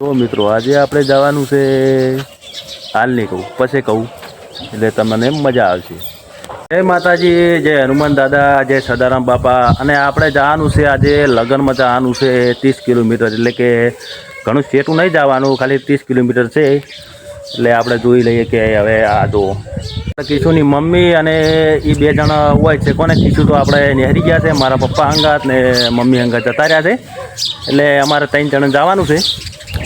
તો મિત્રો, આજે આપણે જવાનું છે હાલ નહીં કહું, પછી કહું, એટલે તમને મજા આવશે. જય માતાજી, જય હનુમાન દાદા, જય સદારામ બાપા. અને આપણે જવાનું છે આજે લગ્નમાં જવાનું છે ત્રીસ કિલોમીટર, એટલે કે ઘણું સેટું નહીં જવાનું, ખાલી ત્રીસ કિલોમીટર છે. એટલે આપણે જોઈ લઈએ કે હવે આ જો. કિશુની મમ્મી અને એ બે જણા હોય છે, કોને કિશુ તો આપણે નહેરી ગયા છે, મારા પપ્પા અંગાત ને મમ્મી અંગાત જતા રહ્યા છે. એટલે અમારે ત્રણ જણ જવાનું છે.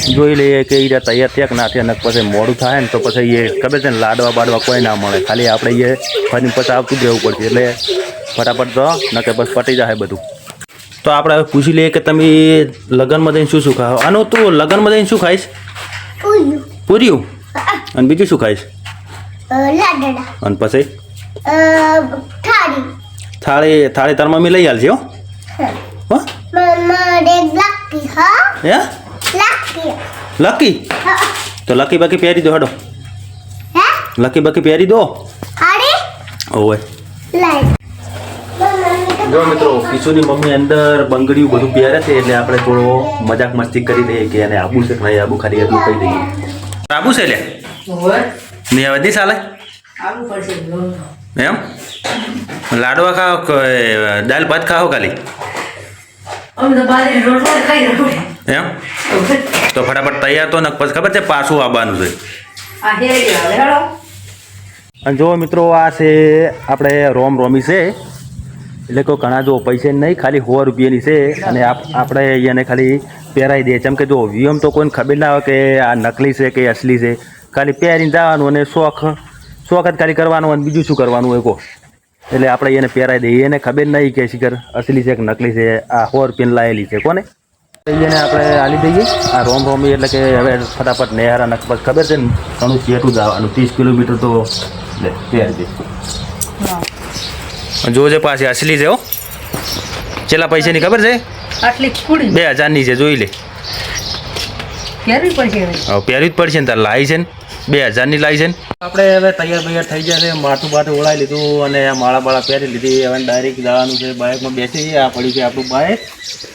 જોઈ લઈએ કે એ રહ્યા તૈયાર થયા કે ના થયા નક પછી મોડું થાય ને તો પછી એ ખબર છે ને લાડવા બાડવા કોઈ ના મળે. ખાલી આપણે એ ફરીને પછી આવતું જ રહેવું પડશે. એટલે ફટાફટ તો ન કે બસ પટી જાય બધું. તો આપણે પૂછી લઈએ કે તમે લગ્નમાં જઈને શું શું ખાઓ આનું તું લગ્નમાં જઈને શું ખાઈશ? પૂર્યું અને બીજું શું ખાઈશ? અને પછી? થાળી. થાળી તારમાં તાર મમ્મી લઈ આવજે હો. હા. હે? લાકી. તો લકી બાકી પહેરી દો હડો. લકી બાકી પહેરી દો. ઓવે. જો મિત્રો કિશોરની મમ્મી અંદર બંગડીયું બધું પહેરે છે એટલે આપણે થોડો મજાક મસ્તી કરી દઈએ કે એને આબુ છે ભાઈ આબુ ખાલી એટલું કહી દઈએ. આબુ છે લે? નહીં હવે નહીં ચાલે આવું. એમ? લાડવા ખાઓ કે દાલ ભાત ખાઓ ખાલી? એમ? તો ફટાફટ તૈયાર તો ને પછી ખબર છે પાછું આવવાનું છે. અને જો મિત્રો આ છે આપણે રોમ રોમી છે. એટલે કોઈ ઘણા જો પૈસા નહીં ખાલી સો રૂપિયાની છે. અને આપણે એને ખાલી પહેરાવી દઈએ જેમ કે જો વીએમ તો કોઈને ખબર ના હોય કે આ નકલી છે કે અસલી છે. ખાલી પહેરીને જવાનું અને શોખ શોખ જ ખાલી કરવાનો અને બીજું શું કરવાનું હોય કહો. એટલે આપણે એને પહેરાવી દઈએ. એને ખબર નહીં કે શિખર અસલી છે કે નકલી છે. આ સો રૂપિયાની લાયેલી છે. કોને? એને આપણે હાલી દઈએ આ રોમ રોમી એટલે કે હવે ફટાફટ નેહારા નખપત ખબર છે ને? ઘણું ચેટું જવાનું. ત્રીસ કિલોમીટર તો લે પહેરજે જોજે પાછી અસલી છે હો. છેલ્લા પૈસાની ખબર છે? આટલી કુડી બે હજારની છે જોઈ લે. પહેરવી પડશે હવે. હવે પહેરવી જ પડશે ને તાર લાવી છે ને. બે હજારની લાવી છે ને? આપણે હવે તૈયાર તૈયાર થઈ ગયા છે. માથું બાટું ઓળાઈ લીધું અને આ માળા બાળા પહેરી લીધી. હવે ડાયરેક્ટ જવાનું છે બાઇકમાં બેસી આ પડ્યું છે આપણું બાઇક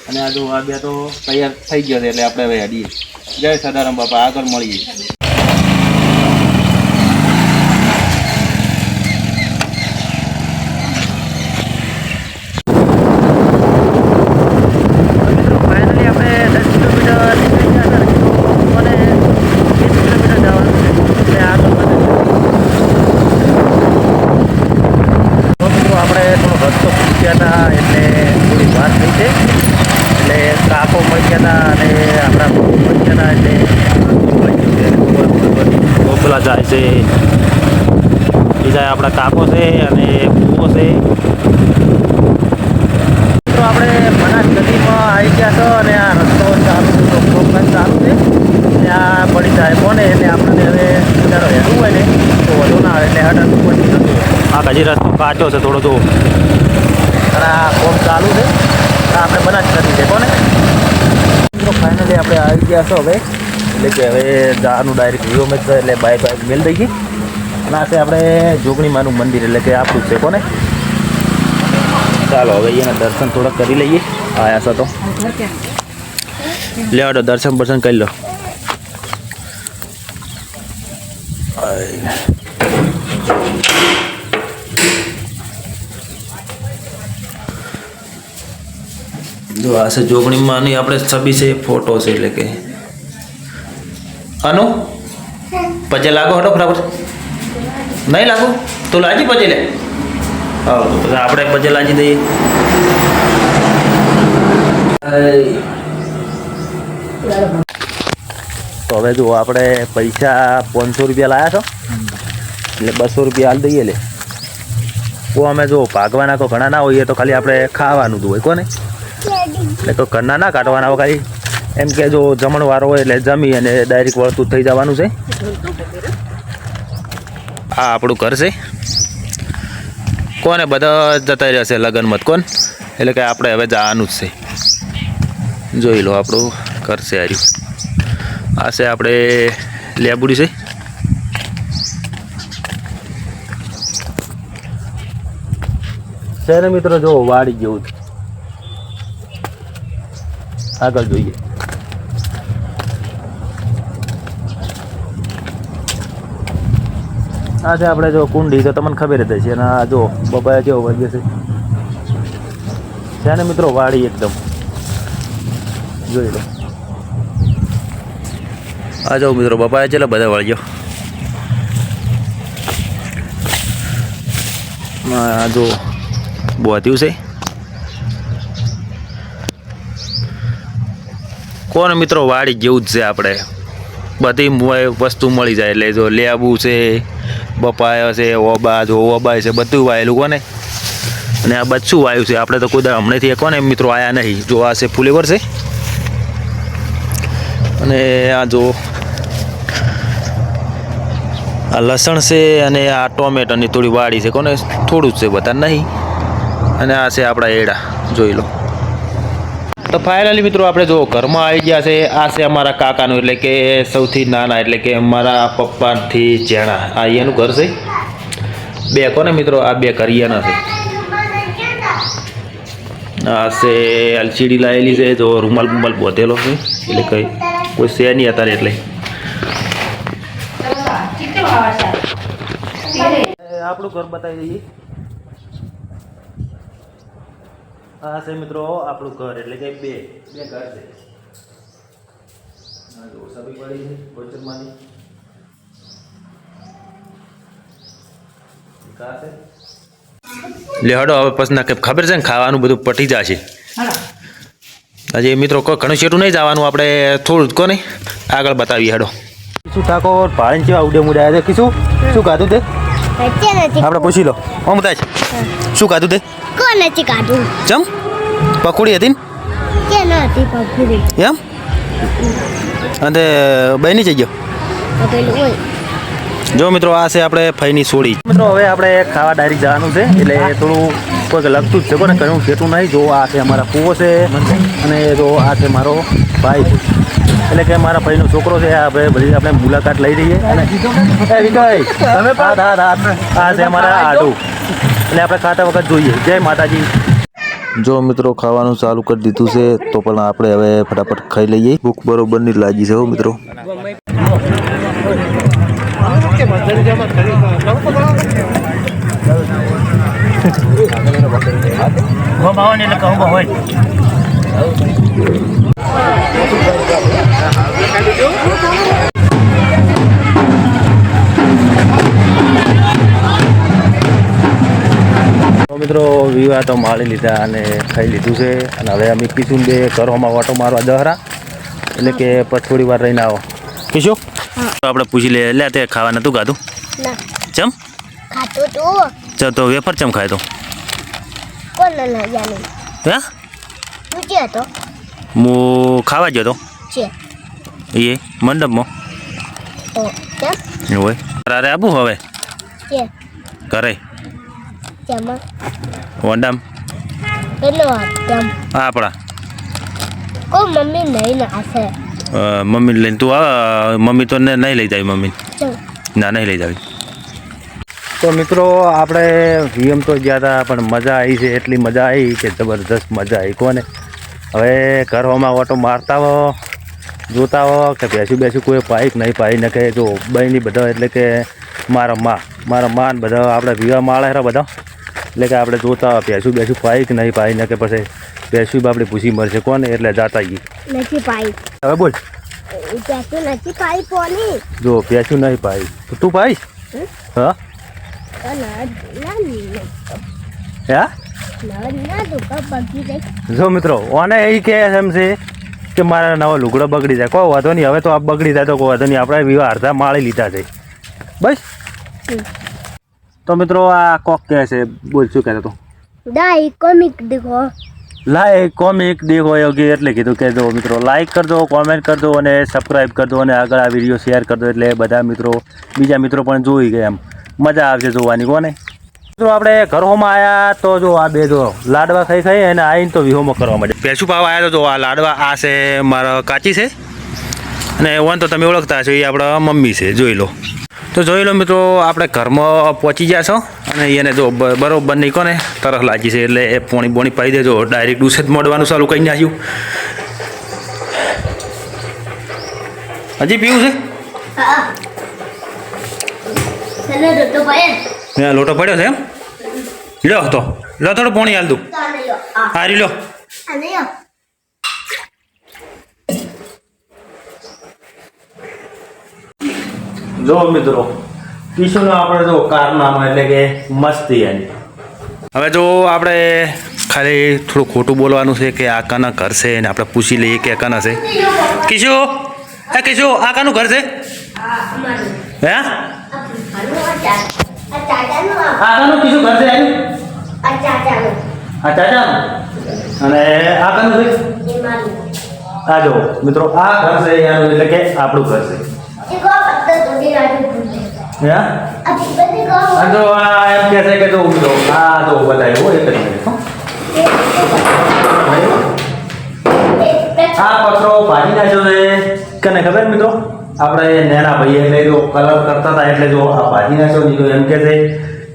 અને આ જો આ બે તો તૈયાર થઈ ગયા છે એટલે આપણે હવે હડીએ. જય સદારામ બાપા, આગળ મળીએ ફાઇનલી આપણે દસ કિલોમીટર નીકળી ગયા હતા અને વીસ કિલોમીટર જવાનું છે એટલે આગળ વધે તો મિત્રો પૂછી ગયા હતા એટલે થોડી વાર થઈ છે. એટલે કાકો ગયા હતા અને આપણા ગયા હતા એટલે ગોકલા જાય છે. બીજા આપણા કાકો છે અને ભૂવો છે. મિત્રો આપણે બનાસ નદીમાં આવી ગયા છો અને આ રસ્તો ચાલુ તો ચાલુ છે. આ પડી જાય કોને એટલે આપણને હવે હેડવું હોય ને તો વધુ ના આવે એટલે પડી જતું આ હજી રસ્તો કાચો છે થોડો જોવો અને આ કોમ ચાલુ છે. આપણે જ કરી છે, કોને? મિત્રો ફાઇનલી આપણે આવી ગયા છો હવે. એટલે કે હવે જવાનું ડાયરેક્ટ વિવો મેચ એટલે બાય બાય મેળ દઈ ગઈ અને આ છે આપણે જોગણીમાનું મંદિર, એટલે કે આપણું છે, કોને? ચાલો, હવે એના દર્શન થોડા કરી લઈએ. આયા છો તો. લેવાડો દર્શન બર્શન કરી લો. જો આ છે જોગણીમાં આની આપણે છબી છે ફોટો છે એટલે કે. આનો? પજે લાગો હટો બરાબર નહીં લાગો? તો લાજી પજે લે. હા, તો પછી આપણે પજે લાજી દઈએ. તો હવે જો આપણે પૈસા પાંચસો રૂપિયા લાયા છો? એટલે બસો રૂપિયા હાલ દઈએ લે. કો અમે જો ભાગવાના તો ઘણા ના હોઈએ, તો ખાલી આપણે ખાવાનું જ હોય, કોને? એટલે તો ઘરના ના કાઢવાના હોય ખાલી. એમ કે જો જમણવારો હોય એટલે જમી અને ડાયરેક્ટ વળતું થઈ જવાનું છે. આ આપણું ઘર છે. કોને બધા જતા રહ્યા છે લગ્નમાં? મત કોણ? એટલે કે આપણે હવે જવાનું જ છે. જોઈ લો આપણું ઘર છે હાર્યું આ છે આપણે લેબુડી છે. છે મિત્રો જો વાડી જેવું આગળ જોઈએ. આ છે આપણે જો કુંડી, તો તમને ખબર જ છે અને આ જો બબા કેવો વાગ્યો છે. છે ને મિત્રો વાડી એકદમ. જોઈ લો. આ જો મિત્રો બપાયા છે એટલે બધા ગયો આ જો બોધ્યું છે? કોણ મિત્રો વાડી જેવું જ છે આપણે? બધી વસ્તુ મળી જાય એટલે જો લેબુ છે, બપાયો છે, ઓબા જો ઓબાય છે, બધું વાયેલું કોને? અને આ બધું વાયું છે. આપણે તો કોઈ દાડો હમણાંથી કોને મિત્રો આયા નહીં. જો આ છે ફુલેવર છે. અને આ જો આ લસણ છે અને આ ટોમેટોની થોડી વાડી છે. કોને? થોડું જ છે બધા નહીં. અને આ છે આપણા એડા. જોઈ લો. તો ફાઇનલી મિત્રો આપણે જો ઘરમાં આવી ગયા છે. આ છે અમારા કાકાનું એટલે કે સૌથી નાના એટલે કે અમારા પપ્પાથી જેણા આ એનું ઘર છે. બે કોને મિત્રો આ બે કરિયાના છે. આ છે એલસીડી લાવેલી છે. જો રૂમાલ બુમાલ બોધેલો છે. એટલે કંઈ કોઈ છે નહીં અત્યારે એટલે. આપણું ઘર બતાવી દઈએ. આ છે મિત્રો આપણું ઘર એટલે કે બે બે ઘર છે. પડી ગોચરમાંની. લે હડો હવે પછી ના ખબર છે ને ખાવાનું બધું પટી જશે. હાલો હજી મિત્રો કોઈ ઘણું શેટું નહીં જવાનું આપણે થોડું કોને? આગળ બતાવીએ હડો. શું ઠાકોર પાણી કેવા ઉડે મુડે આવ્યા છે. શું શું ખાધું તે? આપણે પૂછી લો. ઓમ થાય શું ખાધું તે? કોને નથી કાઢું? ચમ? પકોડી હતી કે ન હતી પકોડી? એમ? અને બની જઈ ગયો? જો મિત્રો આ છે આપણે ફઈની સોડી મિત્રો હવે આપણે ખાવા ડાયરેક્ટ જવાનું છે એટલે થોડું કોઈક લગતું જ છે કોને કહ્યું છેટું નહીં. જો આ છે અમારા કૂવો છે અને જો આ છે મારો ભાઈ છે. એટલે કે મારા ભાઈનો છોકરો છે આ આપણે બધી આપણે મુલાકાત લઈ રહીએ. અને વિજય, તમે આ છે અમારા આડુ. એટલે આપણે ખાતા વખત જોઈએ. જય માતાજી. જો મિત્રો ખાવાનું ચાલુ કરી દીધું છે તો પણ આપણે હવે ફટાફટ ખાઈ લઈએ. ભૂખ બરોબરની લાગી છે હો મિત્રો. તો મિત્રો વિવાહ તો માળી લીધા અને ખાઈ લીધું છે. અને હવે અમે કીધું બે ઘરોમાં વાટો મારવા દહરા એટલે કે થોડી વાર રહીને આવો. કીશું? આપણે પૂછી લઈએ. એટલે તે ખાવા નતું ખાધું ચમ? ચાલ તો? વેફર ચમ ખાય તો? હે? તું ખાવા ગયો તો. એ મંડપમાં. હોય. તારે આપું હવે? ઘરે. તેમાં વંડામ. પેલો તેમ આપણા. કો મમ્મી નહીં નાશે અ, મમ્મીને લઈને. તું આ મમ્મી તો ને નહીં લઈ જાય મમ્મી ના નહીં લઈ જાવી તો મિત્રો આપણે વીએમ તો ગયા હતા પણ મજા આવી છે. એટલી મજા આવી કે જબરદસ્ત મજા આવી. કોને? હવે ઘરોમાં ઓટો મારતા હો જોતા હો કે બેસી બેસી કોઈ પાઈક નહીં પાઈ નખે. કે જો બહેની બધા એટલે કે મારા મા મારા માન ને બધા આપણે વીવા માળે હેરા બધા. એટલે કે આપણે જોતા હોય બેસું પાય પાઈ કે નહીં પાઈ ને કે પછી બી આપણે પૂછી મળશે કોને? એટલે જાતા ગઈ નથી પાઈ હવે બોલ. નથી પાઈ પોની જો બેસું નહીં પાઈ તો તું પાઈશ? હા? જો મિત્રો ઓને એ કે એમ છે કે મારા નવો લુગડો બગડી જાય. કોઈ વાંધો નહીં હવે તો આ બગડી જાય તો કોઈ વાંધો નહીં. આપણે વિવાહ અડધા માળી લીધા છે. બસ. તો મિત્રો આ કોક કહે છે બોલ શું કહેતો તું દાઈ કોમિક દેખો. લાઈક કોમિક દેખો યોગી એટલે કીધું કે દો મિત્રો લાઈક કરજો કોમેન્ટ કરજો અને સબસ્ક્રાઈબ કરજો અને આગળ આ વીડિયો શેર કરજો એટલે બધા મિત્રો બીજા મિત્રો પણ જોઈ ગયા એમ. મજા આવશે જોવાની કોને? મિત્રો આપણે ઘરોમાં આવ્યા તો જો આ બે જો લાડવા ખાઈ ખાઈ અને આવીને તો વિહોમો કરવા માટે ભેંસુ પાવા આવ્યા તો જો આ લાડવા આ છે મારા કાચી છે. અને વન તો તમે ઓળખતા છો એ આપણા મમ્મી છે જોઈ લો. તો જોઈ લો મિત્રો આપણે ઘરમાં પહોંચી ગયા છો અને એને જો બરોબર નહીં કોને તરસ લાગી છે એટલે એ પોણી બોણી પાઈ દેજો. ડાયરેક્ટ જ મોડવાનું ચાલુ કરી નાખ્યું. હજી પીવું છે? લોટો પડ્યો છે એમ? લો તો. લો થોડું પોણી હાલ દઉં. હારી લો આને યો જો મિત્રો કિશોરનો આપણે જો કારનામા એટલે કે મસ્તી એની. હવે જો આપણે ખાલી થોડું ખોટું બોલવાનું છે કે આ કાના ઘર છે ને આપણે પૂછી લઈએ કે આ કાના છે. કિશુ એ કિશુ આ કાનું ઘર છે? હે? આ ચાચા આ ચાચાનું આ આ કાનું કિશોર ઘર છે? આ ચાચા અને આ કાનું છે આ જો મિત્રો આ ઘર છે એનું એટલે કે આપણું ઘર છે એ ગો પત્તા તોડી રાજુ ભૂલે હે? આ તો આ એમ કહે છે કે જો મિત્રો આ જો બતાવ્યું એક જ મિનિટ આ પથરો ભાજી નાખ્યો છે. કને ખબર મિત્રો? આપણે નેના ભાઈ એટલે જો કલર કરતા હતા એટલે જો આ ભાજી નાખ્યો ને એમ કે છે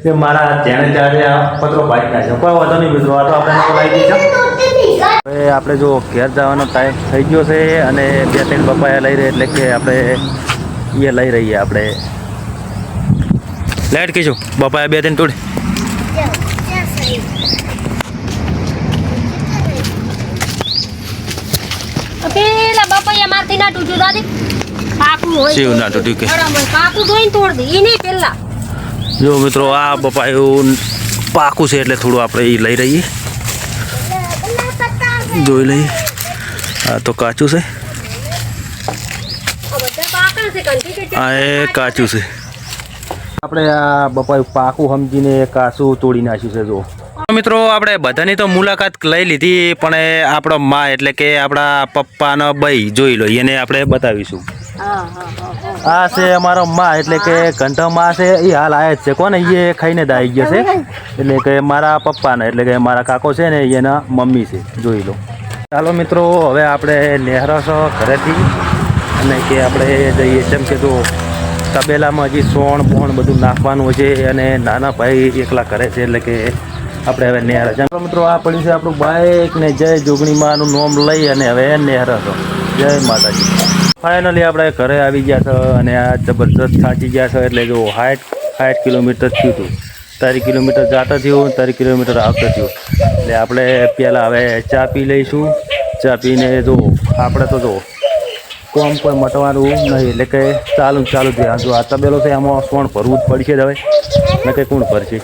કે મારા જેણે ત્યારે આ પથરો ભાજી નાખ્યો. કોઈ વાંધો નહીં મિત્રો આ તો આપણે બોલાવી દીધા હવે આપણે જો ઘેર જવાનો ટાઈમ થઈ ગયો છે અને બે ત્રણ પપ્પાએ લઈ રહી એટલે કે આપણે એ લઈ રહીએ આપણે. લાઈટ કીધું બાપા બે ત્રણ તોડી. પેલા બાપા મારથી ના તૂટ્યું દાદી. પાકું હોય શિવ ના તૂટ્યું કે? પાકું જોઈને તોડ દે. એ નહીં પેલા. જો મિત્રો આ બપા એવું પાકું છે એટલે થોડું આપણે એ લઈ રહીએ. જોઈ લઈએ. આ તો કાચું છે. આ એ કાચું છે. આપણે આ બપાયું પાકું સમજીને કાસું તોડી નાખ્યું છે જો. મિત્રો આપણે બધાની તો મુલાકાત લઈ લીધી પણ આપણો મા એટલે કે આપણા પપ્પાનો બઈ જોઈ લો એને આપણે બતાવીશું. આ છે અમારો મા એટલે કે ઘંટો મા છે એ હાલ આયા જ છે. કોને? એ ખાઈને દાઈ ગયો છે. એટલે કે મારા પપ્પાના એટલે કે મારા કાકો છે ને એના મમ્મી છે જોઈ લો. ચાલો મિત્રો હવે આપણે નેહરસો ઘરેથી અને કે આપણે જઈએ જેમ કે જો તબેલામાં હજી સોણ, બોણ બધું નાખવાનું છે અને નાના ભાઈ એકલા કરે છે એટલે કે આપણે હવે નેહર ચાલો મિત્રો, આ પડ્યું છે આપણું બાઇક ને જય જોગણીમાંનું નોમ લઈ અને હવે નેહરસો જય માતાજી. ફાઇનલી આપણે ઘરે આવી ગયા છો અને આ જબરદસ્ત થાકી ગયા છો એટલે જો સાઠ સાઠ કિલોમીટર થયું હતું. તારી કિલોમીટર જતા થયું, તારી કિલોમીટર આવતા થયું. એટલે આપણે પહેલાં હવે ચા પી લઈશું. ચા પીને જો આપણે તો જો કોમ કોઈ મટવાનું નહીં, એટલે કે ચાલુ ચાલુ થયા જો આ તબેલો છે, આમાં સોણ ભરવું જ પડશે જ હવે. ને કે કોણ ભરશે?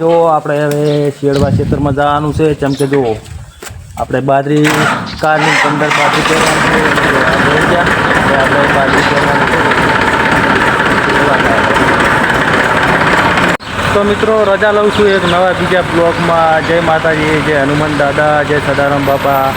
જો આપણે હવે શેડવા ક્ષેત્રમાં જવાનું છે, જેમ કે જો આપણે બાજરી કારની પંદર બાજરી પહેરવાની છે આપણે બાજરી છે. તો મિત્રો, રજા લઉં છું એક નવા બીજા બ્લોગમાં. જય માતાજી, જય હનુમાન દાદા, જય સદારામ બાપા.